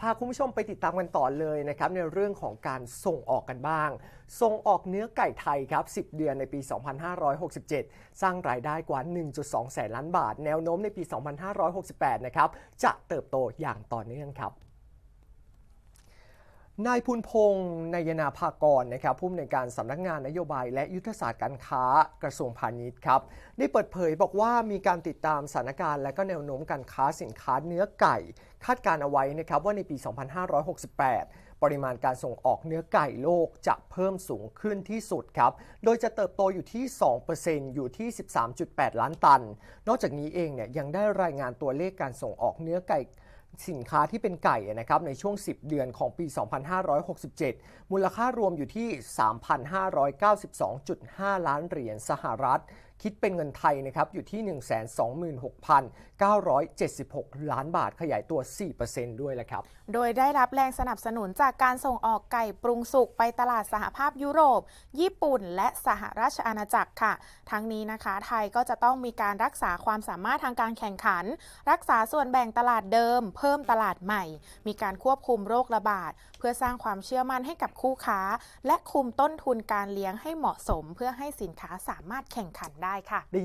พาคุณผู้ชมไปติดตามกันต่อเลยนะครับในเรื่องของการส่งออกกันบ้าง ส่งออกเนื้อไก่ไทยครับ 10 เดือนในปี 2567 สร้างรายได้กว่า 1.2 แสนล้านบาท แนวโน้มในปี 2568 นะครับ จะเติบโตอย่างต่อเนื่องครับ นายพุนพงศ์นายนาภากรนะครับผู้อำนวยการสำนักงานนโยบาย และยุทธศาสตร์การค้ากระทรวงพาณิชย์ครับได้เปิดเผยบอกว่ามีการติดตามสถานการณ์และก็แนวโน้มการค้าสินค้าเนื้อไก่ คาดการเอาไว้นะครับว่าในปี 2568 ปริมาณการส่งออกเนื้อไก่โลกจะเพิ่มสูงขึ้นที่สุดครับโดยจะเติบโตอยู่ที่ 2%อยู่ที่ 13.8 ล้านตัน นอกจากนี้เองเนี่ยยังได้รายงานตัวเลขการส่งออกเนื้อไก่ สินค้าที่เป็นไก่นะครับในช่วง 10 เดือนของปี 2567 มูลค่ารวมอยู่ที่ 3,592.5 ล้านเหรียญสหรัฐ คิดเป็นเงินไทยนะครับอยู่ที่ 126,976 ล้านบาทขยายตัว 4%ด้วยแหละครับ โดยได้รับแรงสนับสนุนจากการส่งออกไก่ปรุงสุกไปตลาดสหภาพยุโรป ญี่ปุ่น และสหราชอาณาจักรค่ะ ทั้งนี้นะคะไทยก็จะต้องมีการรักษาความสามารถทางการแข่งขัน รักษาส่วนแบ่งตลาดเดิม เพิ่มตลาดใหม่ มีการควบคุมโรคระบาด เพื่อสร้างความเชื่อมั่นให้กับคู่ค้า และคุมต้นทุนการเลี้ยงให้เหมาะสม เพื่อให้สินค้าสามารถแข่งขันได้ได้ค่ะ